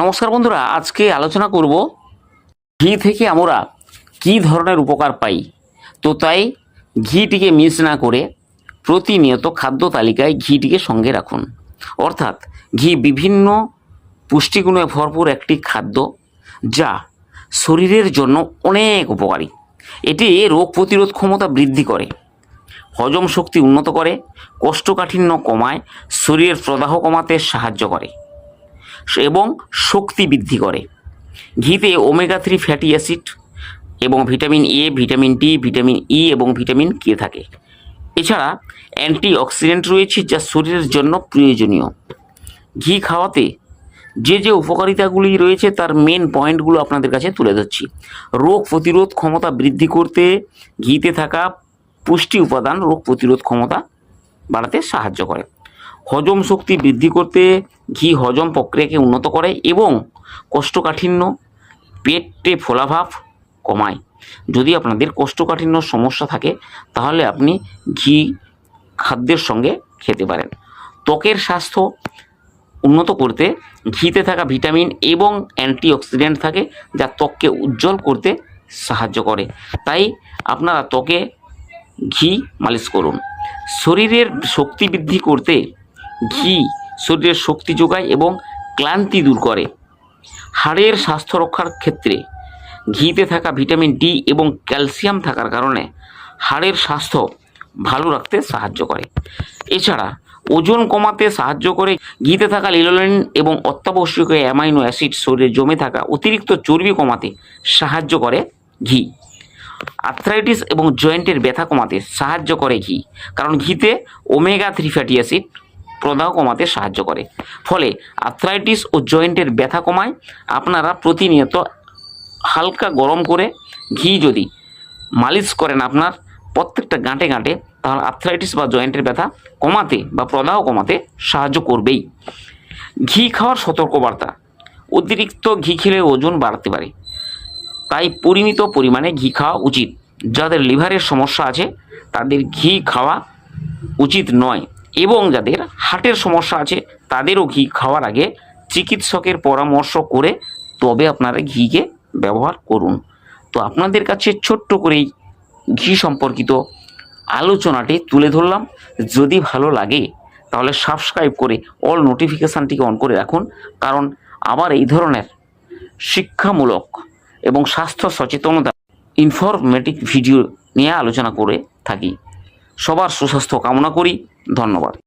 নমস্কার বন্ধুরা, আজকে আলোচনা করব ঘি থেকে আমরা কি ধরনের উপকার পাই। তো তাই ঘিটিকে মিস না করে প্রতিনিয়ত খাদ্য তালিকায় ঘিটিকে সঙ্গে রাখুন। অর্থাৎ ঘি বিভিন্ন পুষ্টিগুণে ভরপুর একটি খাদ্য যা শরীরের জন্য অনেক উপকারী। এটি রোগ প্রতিরোধ ক্ষমতা বৃদ্ধি করে, হজম শক্তি উন্নত করে, কোষ্ঠকাঠিন্য কমায়, শরীরের প্রদাহ কমাতে সাহায্য করে। এবং শক্তি বৃদ্ধি করে। ঘিতে ওমেগা থ্রি ফ্যাটি অ্যাসিড এবং vitamin A, vitamin D, vitamin E এবং ভিটামিন কে থাকে। এছাড়া অ্যান্টি অক্সিডেন্ট রয়েছে যা শরীরের জন্য প্রয়োজনীয়। ঘি খাওয়াতে যে যে উপকারিতাগুলি রয়েছে তার মেন পয়েন্টগুলো আপনাদের কাছে তুলে ধরছি। রোগ প্রতিরোধ ক্ষমতা বৃদ্ধি করতে ঘিতে থাকা পুষ্টি উপাদান রোগ প্রতিরোধ ক্ষমতা বাড়াতে সাহায্য করে। হজম শক্তি বৃদ্ধি করতে ঘি হজম প্রক্রিয়াকে উন্নত করে এবং কোষ্ঠকাঠিন্য, পেটে ফোলাভাব কমায়। যদি আপনাদের কোষ্ঠকাঠিন্য সমস্যা থাকে, তাহলে আপনি ঘি খাদ্যের সঙ্গে খেতে পারেন। ত্বকের স্বাস্থ্য উন্নত করতে ঘিতে থাকা ভিটামিন এবং অ্যান্টিঅক্সিডেন্ট থাকে, যা ত্বককে উজ্জ্বল করতে সাহায্য করে। তাই আপনারা ত্বকে ঘি মালিশ করুন। শরীরের শক্তি বৃদ্ধি করতে ঘি শরীরের শক্তি যোগায় এবং ক্লান্তি দূর করে। হাড়ের স্বাস্থ্য রক্ষার ক্ষেত্রে ঘিতে থাকা ভিটামিন ডি এবং ক্যালসিয়াম থাকার কারণে হাড়ের স্বাস্থ্য ভালো রাখতে সাহায্য করে। এছাড়া ওজন কমাতে সাহায্য করে ঘিতে থাকা লিলোলিন এবং অত্যাবশ্যকীয় অ্যামাইনো অ্যাসিড শরীরে জমে থাকা অতিরিক্ত চর্বি কমাতে সাহায্য করে ঘি। আর্থ্রাইটিস এবং জয়েন্টের ব্যথা কমাতে সাহায্য করে ঘি, কারণ ঘিতে ওমেগা থ্রি ফ্যাটি অ্যাসিড প্রদাহ কমাতে সাহায্য করে। ফলে আর্থ্রাইটিস ও জয়েন্টের ব্যথা কমায়। আপনারা প্রতিনিয়ত হালকা গরম করে ঘি যদি মালিশ করেন আপনার প্রত্যেকটা গাঁটে গাঁটে তাহলে আর্থ্রাইটিস বা জয়েন্টের ব্যথা কমাতে বা প্রদাহ কমাতে সাহায্য করবেই। ঘি খাওয়ার সতর্কবার্তা, অতিরিক্ত ঘি খেলে ওজন বাড়তে পারে। তাই পরিমিত পরিমাণে ঘি খাওয়া উচিত। যাদের লিভারের সমস্যা আছে, তাদের ঘি খাওয়া উচিত নয়। এবং যাদের হার্টের সমস্যা আছে, তাদেরও ঘি খাওয়ার আগে চিকিৎসকের পরামর্শ করে তবে আপনারা ঘিকে ব্যবহার করুন। তো আপনাদের কাছে ছোট্ট করেই ঘি সম্পর্কিত আলোচনাটি তুলে ধরলাম। যদি ভালো লাগে, তাহলে সাবস্ক্রাইব করে অল নোটিফিকেশানটিকে অন করে রাখুন। কারণ আবার এই ধরনের শিক্ষামূলক এবং স্বাস্থ্য সচেতনতা ইনফরমেটিভ ভিডিও নিয়ে আলোচনা করে থাকি। সবার সুস্বাস্থ্য কামনা করি ধন্যবাদ।